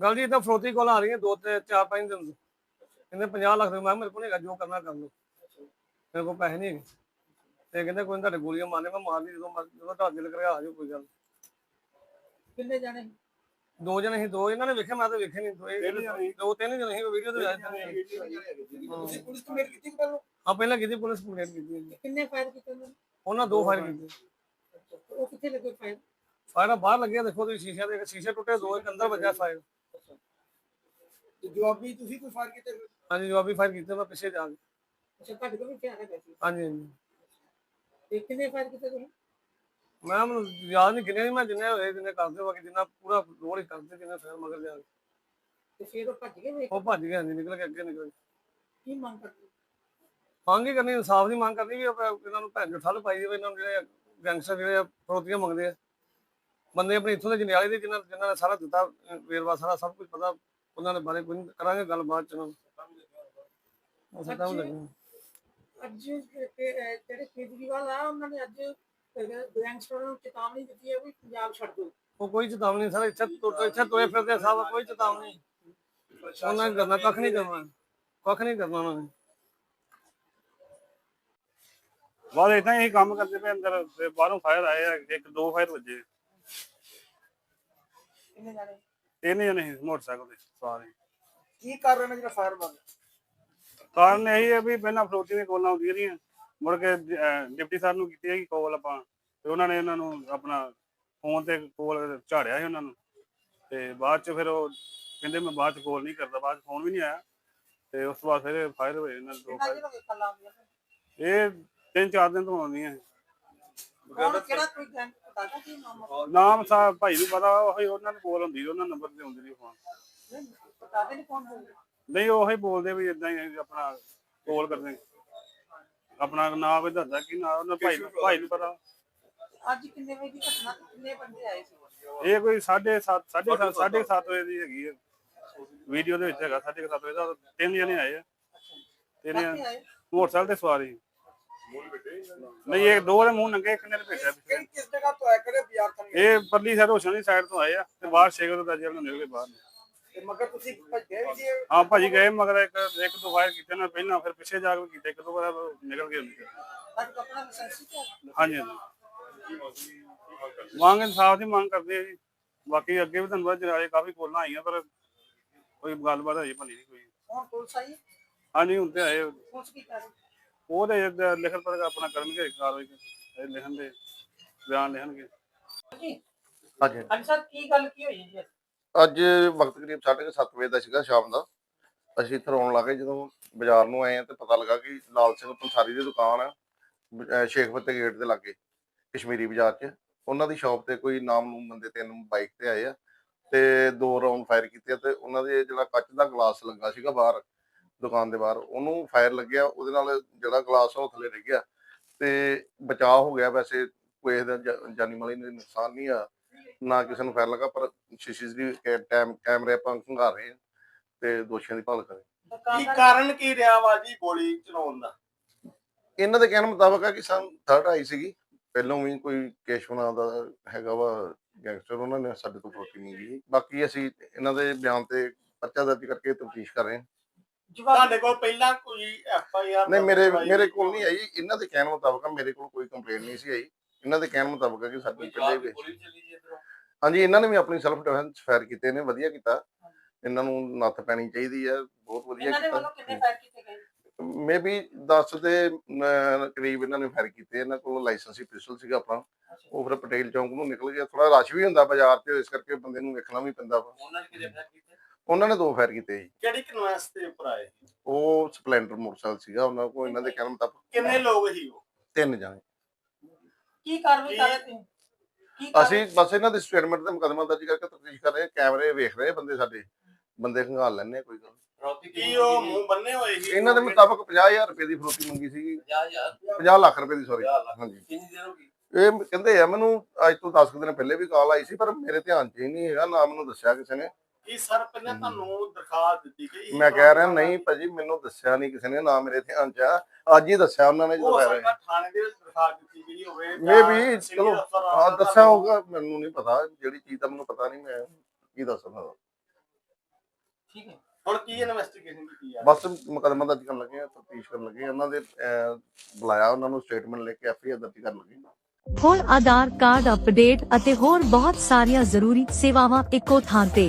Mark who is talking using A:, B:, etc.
A: ਗੱਲ ਜੀ ਇਦਾਂ ਫਰੋਤੀ ਕੋਲ ਆ ਰਹੀਆਂ ਦੋ ਤੇ ਚਾਰ ਪੰਜ ਦਿਨ ਤੋਂ। ਕਹਿੰਦੇ 50 ਲੱਖ ਦੇ ਮੈਂ ਕਿਹਾ ਮੇਰੇ ਕੋਲ ਨਹੀਂ ਹੈਗਾ ਜੋ ਕਰਨਾ ਕਰ ਲਓ। ਮੇਰੇ ਕੋਲ ਪੈਸੇ ਨਹੀਂ ਹੈਗੇ। ਤੇ ਕਹਿੰਦੇ ਕੋਈ ਤੁਹਾਡੇ ਗੋਲੀਆਂ ਮਾਰਨੇ ਮੈਂ ਮਾਰ ਲਈ ਜਦੋਂ ਮਰ- ਜਦੋਂ ਤੁਹਾਡਾ ਦਿਲ ਕਰਿਆ ਆ ਜਾਓ ਕੋਈ ਗੱਲ ਨੀ।
B: ਕਿੰਨੇ ਜਾਣੇ?
A: ਦੋ ਜਣੇ ਸੀ ਦੋ। ਇਹਨਾਂ ਨੇ ਵੇਖਿਆ ਮੈਂ ਤਾਂ ਵੇਖੇ ਨਹੀਂ ਦੋ ਦੋ ਤਿੰਨ ਜਣੇ ਸੀ ਵੀਡੀਓ ਤੇ ਆਏ ਤਿੰਨ ਜਣੇ।
B: ਤੁਸੀਂ ਪੁਲਿਸ ਕੰਪਲੇਂਟ ਕੀਤੀ ਕਿ ਪਹਿਲਾਂ?
A: ਹਾਂ ਪਹਿਲਾਂ ਕੀਤੀ ਪੁਲਿਸ ਕੰਪਲੇਂਟ ਕੀਤੀ ਹੈ।
B: ਕਿੰਨੇ ਫਾਇਰ ਕੀਤੇ ਉਹਨਾਂ ਨੇ?
A: ਉਹਨਾਂ ਦੋ ਫਾਇਰ ਕੀਤੇ।
B: ਉਹ ਕਿੱਥੇ ਲੱਗੇ ਫਾਇਰ
A: ਫਾਇਰ ਬਾਹਰ ਲੱਗਿਆ ਦੇਖੋ ਤੁਸੀਂ ਸ਼ੀਸ਼ੇ ਦੇ ਸ਼ੀਸ਼ੇ ਟੁੱਟੇ ਦੋ ਇੱਕ ਅੰਦਰ ਵੱਜਾ ਫਾਇਰ
B: ਤੇ ਜਵਾਬੀ ਤੁਸੀਂ ਕੋਈ ਫਾਇਰ ਕੀਤੇ
A: ਹਾਂਜੀ ਜਵਾਬੀ ਫਾਇਰ ਕੀਤੇ ਮੈਂ ਪਿੱਛੇ ਜਾ ਕੇ।
B: ਅੱਛਾ ਤੁਹਾਡੇ ਕੋਲ ਵੀ ਧਿਆਨ ਹੈ ਸੀ।
A: ਹਾਂਜੀ ਹਾਂਜੀ।
B: ਤੇ ਕਿੰਨੇ ਫਾਇਰ ਕੀਤੇ ਤੁਸੀਂ?
A: ਮੈਂ ਮੈਨੂੰ ਯਾਦ ਨਹੀਂ ਨਹੀਂ ਮੈਂ ਜਿੰਨੇ ਹੋਏ ਜਿੰਨੇ ਕਰਦੇ ਬਾਕੀ ਜਿੰਨਾ ਪੂਰਾ ਰੋਲ ਹੀ ਕਰਦੇ ਜਿੰਨੇ ਫਾਇਰ ਮਗਰ ਜਾ ਕੇ।
B: ਤੇ ਫਿਰ ਉਹ ਭੱਜ ਗਏ ਵੇਖ
A: ਉਹ ਭੱਜ ਗਿਆ ਹਾਂਜੀ ਨਿਕਲ ਕੇ ਅੱਗੇ ਨਿਕਲ ਗਏ।
B: ਕੀ ਮੰਗ ਕਰਦੇ?
A: ਮੰਗ ਹੀ ਕਰਨੀ ਇਨਸਾਫ ਦੀ ਮੰਗ ਕਰਨੀ ਵੀ ਆਪਾਂ ਇਹਨਾਂ ਨੂੰ ਭੈਣ ਚੋ ਠੱਲ ਪਾਈ ਜਾਵੇ ਇਹਨਾਂ ਨੂੰ ਜਿਹੜੇ ਗੈਂਗਸਟਰ ਜਿਹੜੇ ਫਰੋਤੀਆਂ ਮੰਗਦੇ ਆ। ਬੰਦੇ ਆਪਣੇ ਇੱਥੋਂ ਦੇ ਜੰਡਿਆਲੇ ਦੇ ਜਿਨ੍ਹਾਂ ਜਿਨ੍ਹਾਂ ਨੇ ਸਾਰਾ ਦਿੱਤਾ ਅਹ, ਵੇਰਵਾ ਸਾਰਾ ਸਭ ਕੁਝ ਪਤਾ। ਉਹਨਾਂ ਦੇ ਬਾਰੇ ਕੋਈ ਨੀ, ਕਰਾਂਗੇ ਗੱਲ ਬਾਅਦ ਚ ਉਹਨਾਂ ਨੂੰ ਅਸੀਂ ਤਾਂ ਲੱਗਣਾ
B: ਅੱਜ ਤੇ- ਤੇ, ਅਹ, ਜਿਹੜੇ ਕੇਜਰੀਵਾਲ ਆ ਉਹਨਾਂ ਨੇ ਅੱਜ ਗੈਂਗਸਟਰ ਨੂੰ ਚੇਤਾਵਨੀ ਦਿੱਤੀ ਹੈ ਵੀ ਪੰਜਾਬ ਛੱਡ ਦਿਓ
A: ਉਹ ਕੋਈ ਚੇਤਾਵਨੀ ਨਹੀਂ ਸਰ ਇੱਥੇ ਤੁਰ ਇੱਥੇ ਤੁਰੇ ਫਿਰਦੇ ਆ ਸਭ ਕੋਈ ਚੇਤਾਵਨੀ ਨਹੀਂ। ਉਹਨਾਂ ਨੇ ਕਰਨਾ ਕੱਖ ਨਹੀਂ ਕਰਨਾ ਕੱਖ ਨਹੀਂ ਕਰਨਾ ਉਹਨਾਂ ਨੇ
C: ਬਾਅਦ ਇਦਾਂ ਹੀ ਅਸੀਂ ਕੰਮ ਕਰਦੇ ਪਏ ਅੰਦਰ ਤੇ ਬਾਹਰੋਂ ਫਾਇਰ ਆਏ ਆ ਇੱਕ ਦੋ ਫਾਇਰ ਵੱਜੇ।
B: ਕਿੰਨੇ ਜਾਣੇ?
C: ਤਿੰਨ ਜਣੇ ਸੀ ਮੋਟਰਸਾਈਕਲ ਤੇ। ਸਾਰੇ
B: ਕੀ ਕਰ ਰਹੇ ਨੇ ਜਿਹੜਾ ਫਾਇਰ ਬੰਦ
C: ਕਾਰਨ ਇਹ ਹੈ ਵੀ ਪਹਿਲਾਂ ਫਰੋਤੀ ਦੀਆਂ ਕੋਲਾਂ ਆਉਂਦੀਆਂ ਰਹੀਆਂ। ਮੁੜ ਕੇ ਅਹ, ਡਿਪਟੀ ਸਾਹਿਬ ਨੂੰ ਕੀਤੀ ਹੈਗੀ ਕੋਲ ਆਪਾਂ। ਤੇ ਉਹਨਾਂ ਨੇ ਇਹਨਾਂ ਨੂੰ ਆਪਣਾ ਫੋਨ ਤੇ ਕੋਲ ਝਾੜਿਆ ਸੀ ਉਹਨਾਂ ਨੂੰ। ਤੇ ਬਾਅਦ ਚ ਫਿਰ ਉਹ ਕਹਿੰਦੇ ਮੈਂ ਬਾਅਦ ਚ ਕੋਲ ਨਹੀਂ ਕਰਦਾ। ਬਾਅਦ ਫੋਨ ਵੀ ਨਹੀਂ ਆਇਆ। ਤੇ ਉਸ ਤੋਂ ਬਾਅਦ ਫਿਰ ਫਾਇਰ ਹੋਏ ਇਹਨਾਂ ਦੇ ਦੋ
B: ਕਿੰਨਾ
C: fire।
B: ਜਿਹੜਾ ਵੇਖਣ ਲਾਉਂਦੀਆਂ
C: ਇਹ ਤਿੰਨ ਚਾਰ ਦਿਨ ਤੋਂ ਆਉਂਦੀਆਂ
B: ਕੌਣ ਕਿਹੜਾ ਕੋਈ ਗੈਂਗ ਪਤਾ ਕੀ ਨਾਮ ਆ?
C: ਨਾਮ ਸਾਹਿਬ ਭਾਈ ਨੂੰ ਪਤਾ ਉਹੀ ਉਹਨਾਂ ਨੂੰ ਕੋਲ ਹੁੰਦੀ ਉਹਨਾਂ ਨੰਬਰ ਤੇ ਹੁੰਦੀ ਸੀ ਫੋਨ
B: ਪਤਾ ਨਹੀਂ ਕੌਣ
C: ਨਹੀਂ ਉਹੀ ਬੋਲਦੇ ਵੀ ਇਦਾਂ ਹੀ ਆਪਣਾ ਕੋਲ ਕਰਦੇ ਆਪਣਾ ਨਾਮ ਕੋਈ ਦੱਸਦਾ ਕੀ ਨਾ ਉਹਨਾਂ ਭਾਈ ਨੂੰ ਭਾਈ ਨੂੰ ਪਤਾ?
B: ਅੱਜ ਕਿੰਨੇ ਵਜੇ ਦੀ ਘਟਨਾ ਤੇ ਕਿੰਨੇ ਬੰਦੇ ਆਏ ਸੀ?
C: ਇਹ ਕੋਈ 7:30 7:30 7:30 ਵਜੇ। ਦੀ ਹੈਗੀ ਹੈ ਵੀਡੀਓ ਦੇ ਵਿੱਚ ਹੈਗਾ 7:30 ਵਜੇ ਦਾ। ਤਿੰਨ ਜਣੇ ਆਏ ਆ। ਤਿੰਨ ਮੋਟਰਸਾਈਕਲ ਤੇ ਸਵਾਰੀ। ਨਹੀਂ ਇਹ ਦੋ ਦੇ ਮੂੰਹ ਨੰਗੇ ਇੱਕ ਨੇ ਭੇਜਿਆ ਪਿੱਛੇ।
B: ਕਿਸ ਜਗ੍ਹਾ ਤੋਂ ਆਏ ਕਿਹੜੇ ਬਾਜ਼ਾਰ ਤੋਂ
C: ਇਹ ਪਰਲੀ ਸਾਈਡ ਹੋਸ਼ਨ ਦੀ ਸਾਈਡ ਤੋਂ ਆਏ ਆ। ਤੇ ਬਾਹਰ ਸ਼ੇਗਰ ਦਾ ਜੇਲ੍ਹ ਨੂੰ ਨਿਕਲ ਕੇ ਬਾਹਰ।
B: ਤੇ ਮਗਰ ਤੁਸੀਂ ਭੱਜੇ ਵੀ ਜੀ?
C: ਹਾਂ ਭਾਜੀ ਗਏ ਮਗਰ ਇੱਕ ਇੱਕ ਦੋ ਵਾਰ ਕੀਤੇ ਨਾ ਪਹਿਲਾਂ ਫਿਰ ਪਿੱਛੇ ਜਾ ਕੇ ਕੀਤੇ ਇੱਕ ਦੋ ਵਾਰ ਨਿਕਲ ਗਏ ਉਹਦੇ
B: ਅੱਜ ਆਪਣਾ ਲਾਇਸੈਂਸ ਹੀ ਹੈ
C: ਹਾਂਜੀ ਹਾਂਜੀ। ਮੰਗ ਇਨਸਾਫ ਦੀ ਮੰਗ ਕਰਦੇ ਆ ਜੀ। ਬਾਕੀ ਅੱਗੇ ਵੀ ਤੁਹਾਨੂੰ ਪਤਾ ਜਨਾਲੇ ਕਾਫੀ ਕੋਲਾਂ ਆਈਆਂ ਪਰ ਕੋਈ ਗੱਲਬਾਤ ਹਜੇ ਬਣੀ ਨਹੀਂ ਕੋਈ।
B: ਹੁਣ ਪੁਲਿਸ ਆਈ
C: ਹਾਂਜੀ ਹੁਣ ਤੇ ਆਏ।
B: ਪੁਲਿਸ ਕੀ ਕਰ ਰਹੀ
C: ਉਹ ਤੇ ਦ- ਲਿਖਤ ਪਰ ਆਪਣਾ ਕਰਨਗੇ ਕਾਰਵਾਈ ਇਹ ਲਿਖਣ ਦੇ ਬਿਆਨ ਲਿਖਣਗੇ।
B: ਜੀ
D: ਹਾਂਜੀ।
B: ਹਾਂਜੀ ਸਰ ਕੀ ਗੱਲ ਕੀ ਹੋਈ ਜੀ
D: ਅੱਜ ਵਕਤ ਕਰੀਬ 7:30 ਵਜੇ ਦਾ ਸੀਗਾ ਸ਼ਾਮ ਦਾ। ਅਸੀਂ ਇੱਥੇ ਆਉਣ ਲੱਗੇ ਜਦੋਂ ਬਾਜ਼ਾਰ ਨੂੰ ਆਏ ਆ ਤੇ ਪਤਾ ਲੱਗਾ ਕਿ ਲਾਲ ਸਿੰਘ ਪੰਸਾਰੀ ਦੀ ਦੁਕਾਨ ਆ ਸ਼ੇਖ ਫਤਿਹ ਗੇਟ ਦੇ ਲਾਗੇ, ਕਸ਼ਮੀਰੀ ਬਾਜ਼ਾਰ 'ਚ। ਉਹਨਾਂ ਦੀ ਸ਼ਾਪ ਤੇ ਕੋਈ ਨਾਮ ਨੂੰ ਬੰਦੇ ਤਿੰਨ ਬਾਈਕ ਤੇ ਆਏ ਆ ਤੇ ਦੋ ਰਾਉਂਡ ਫਾਇਰ ਕੀਤੇ ਆ ਤੇ ਉਹਨਾਂ ਦੇ ਜਿਹੜਾ ਕੱਚ ਦਾ ਗਲਾਸ ਲੱਗਾ ਸੀਗਾ ਬਾਹਰ, ਦੁਕਾਨ ਦੇ ਬਾਹਰ, ਉਹਨੂੰ ਫਾਇਰ ਲੱਗਿਆ, ਉਹਦੇ ਨਾਲ ਜਿਹੜਾ ਗਲਾਸ ਉਹ ਥੱਲੇ ਡਿੱਗ ਗਿਆ ਤੇ ਬਚਾਅ ਹੋ ਗਿਆ ਵੈਸੇ, ਕੋਈ ਇਹਦਾ ਜਾਨੀ ਮਾਲੀ ਨੂੰ ਨੁਕਸਾਨ ਨਹੀਂ ਆ। ਨਾ ਕਿਸੇ ਨੂੰ ਫਾਇਰ ਲੱਗਾ ਪਰ ਸੀਸੀਟੀਵੀ ਟੈਮ ਕੈਮਰੇ ਆਪਾਂ ਖੰਗਾਰ ਰਹੇ ਹਾਂ ਤੇ ਦੋਸ਼ੀਆਂ ਦੀ ਭਾਲ ਕਰ
E: ਕੀ ਕਾਰਨ ਕੀ ਰਿਹਾ ਵਾ ਜੀ ਗੋਲੀ ਚਲਾਉਣ ਦਾ?
D: ਇਹਨਾਂ ਦੇ ਕਹਿਣ ਮੁਤਾਬਕ ਆ ਕਿ ਸਾਨੂੰ ਥਰਡ ਆਈ ਸੀਗੀ। ਪਹਿਲਾਂ ਵੀ ਕੋਈ ਕੇਸ਼ਵ ਨਾਂ ਦਾ ਹੈਗਾ ਵਾ ਗੈਂਗਸਟਰ ਉਹਨਾਂ ਨੇ ਸਾਡੇ ਤੋਂ ਫਰੋਤੀ ਮੰਗੀ ਸੀ। ਬਾਕੀ ਅਸੀਂ ਇਹਨਾਂ ਦੇ ਬਿਆਨ ਤੇ ਪਰਚਾ ਦਰਜ ਕਰਕੇ ਤਫਤੀਸ਼ ਕਰ ਰਹੇ ਹਾਂ।
E: ਤੁਹਾਡੇ ਕੋਲ ਪਹਿਲਾਂ ਕੋਈ ਐਫ ਆਈ ਆਰ
D: ਨਹੀਂ ਮੇਰੇ ਮੇਰੇ ਕੋਲ ਨਹੀਂ ਆਈ। ਇਹਨਾਂ ਦੇ ਕਹਿਣ ਮੁਤਾਬਕ ਮੇਰੇ ਕੋਲ ਕੋਈ ਕੰਪਲੇਂਟ ਨਹੀਂ ਸੀ ਆਈ। ਇਹਨਾਂ ਦੇ ਕਹਿਣ ਮੁਤਾਬਕ ਕਿ ਸਾਡੇ ਪਹਿਲੇ ਵੀ ਹਾਂਜੀ ਇਹਨਾਂ ਨੇ ਵੀ ਆਪਣੀ ਸੈਲਫ ਡਿਫੈਂਸ ਫਾਇਰ ਕੀਤੇ ਨੇ ਵਧੀਆ ਕੀਤਾ। ਇਹਨਾਂ ਨੂੰ ਨੱਥ ਪੈਣੀ ਚਾਹੀਦੀ ਹੈ ਬਹੁਤ ਵਧੀਆ
B: ਇਹਨਾਂ ਦੇ
D: ਕੀਤਾ।
B: ਵੱਲੋਂ ਕਿੰਨੇ ਫਾਇਰ ਕੀਤੇ ਗਏ?
D: ਮੇਬੀ 10 ਦੇ ਕਰੀਬ ਇਹਨਾਂ ਨੇ ਫਾਇਰ ਕੀਤੇ। ਇਹਨਾਂ ਕੋਲ ਲਾਇਸੈਂਸੀ ਪਿਸਟਲ ਸੀਗਾ ਆਪਣਾ। ਉਹ ਫਿਰ ਪਟੇਲ ਚੌਂਕ ਨੂੰ ਨਿਕਲ ਗਿਆ। ਥੋੜਾ ਰਸ਼ ਵੀ ਹੁੰਦਾ ਬਾਜ਼ਾਰ 'ਚ ਇਸ ਕਰਕੇ ਬੰਦੇ ਨੂੰ ਵੇਖਣਾ ਵੀ ਪੈਂਦਾ ਵਾ।
E: ਉਹਨਾਂ ਨੇ ਕਿਹਦੇ ਫੈਰ ਕੀਤੇ?
D: ਉਹਨਾਂ ਨੇ ਦੋ ਫਾਇਰ ਕੀਤੇ ਜੀ।
E: ਕਿਹੜੀ ਕਨਵੈਂਸ ਦੇ ਉੱਪਰ ਆਏ
D: ਉਹ ਸਪਲੈਂਡਰ ਮੋਟਰਸਾਈਕਲ ਸੀਗਾ ਉਹਨਾਂ ਕੋਲ ਇਹਨਾਂ ਦੇ ਕਹਿਣ ਮੁਤਾਬਕ
E: ਕਿੰਨੇ ਲੋਕ ਸੀ ਉਹ?
D: ਤਿੰਨ ਜਾਣੇ।
B: ਕੀ ਕਾਰਵਾਈ ਕਰ ਰਹੇ
D: ਅਸੀਂ ਬਸ ਇਹਨਾਂ ਦੇ ਸਟੇਟਮੈਂਟ ਤੇ ਮੁਕਦਮਾ ਦਰਜ ਕਰਕੇ ਤਫਤੀਸ਼ ਕਰ ਰਹੇ ਹਾਂ ਕੈਮਰੇ ਵੇਖ ਰਹੇ ਬੰਦੇ ਸਾਡੇ ਬੰਦੇ ਖੰਗਾਲ ਲੈਣੇ ਕੋਈ ਗੱਲ ਨੀ।
E: ਕੀ ਉਹ ਮੂੰਹ ਬੰਨੇ ਹੋਏ ਸੀ?
D: ਇਹਨਾਂ ਦੇ ਮੁਤਾਬਕ 50000 ਰੁਪਏ ਦੀ ਫਰੋਤੀ ਮੰਗੀ ਸੀ 50 ਲੱਖ ਰੁਪਏ ਦੀ ਸੌਰੀ ਹਾਂਜੀ।
E: ਕਿੰਨੀ ਦੇਰ ਹੋ ਗਈ?
D: ਇਹ ਕਹਿੰਦੇ ਆ ਮੈਨੂੰ ਅੱਜ ਤੋਂ 10 ਕੁ ਦਿਨ ਪਹਿਲੇ ਵੀ ਕਾਲ ਆਈ ਸੀ ਪਰ ਮੇਰੇ ਧਿਆਨ 'ਚ ਹੀ ਨਹੀਂ ਹੈਗਾ ਨਾ ਮੈਨੂੰ ਦੱਸਿਆ ਕਿਸੇ ਨੇ।
E: ਕੀ ਸਰ ਪਹਿਲਾਂ ਤੁਹਾਨੂੰ ਦਰਖਾਸਤ ਦਿੱਤੀ ਗਈ
D: ਮੈਂ ਕਹਿ ਰਿਹਾ ਨਹੀਂ ਭਾਜੀ ਮੈਨੂੰ ਦੱਸਿਆ ਨਹੀਂ ਕਿਸੇ ਨੇ ਨਾ ਮੇਰੇ ਧਿਆਨ 'ਚ ਆ ਅੱਜ ਹੀ ਦੱਸਿਆ ਉਹਨਾਂ ਨੇ ਜਦੋਂ
E: ਹੋ
D: ਮੈਂ
E: ਸਕਦਾ ਥਾਣੇ ਦੇ ਵਿੱਚ ਦਰਖਾਸਤ ਦਿੱਤੀ ਗਈ ਹੋਵੇ
D: ਮੇ
E: ਜਾਂ
D: ਵੀ ਚਲੋ ਹਾਂ ਦੱਸਿਆ ਹੋਊਗਾ ਮੈਨੂੰ ਨਹੀਂ ਪਤਾ ਜਿਹੜੀ ਚੀਜ਼ ਦਾ ਮੈਨੂੰ ਪਤਾ ਨਹੀਂ ਮੈਂ ਕੀ ਦੱਸ ਸਕਦਾ।
B: ਠੀਕ ਹੈ।
E: ਹੁਣ ਕੀ ਇਨਵੈਸਟੀਗੇਸ਼ਨ ਕੀਤੀ ਆ
D: ਬਸ ਮੁਕੱਦਮਾ ਦਰਜ ਕਰਨ ਲੱਗੇ ਆ ਤਫਤੀਸ਼ ਕਰਨ ਲੱਗੇ ਆ ਉਹਨਾਂ ਦੇ ਅਹ, ਬੁਲਾਇਆ ਉਹਨਾਂ ਨੂੰ ਸਟੇਟਮੈਂਟ ਲੈ ਕੇ ਐਫਆਈਆਰ ਦਰਜ ਕਰਨ ਲੱਗੇ।
F: ਹੁਣ ਆਧਾਰ ਕਾਰਡ ਅਪਡੇਟ ਅਤੇ ਹੋਰ ਬਹੁਤ ਸਾਰੀਆਂ ਜ਼ਰੂਰੀ ਸੇਵਾਵਾਂ ਇੱਕੋ ਥਾਂ ਤੇ।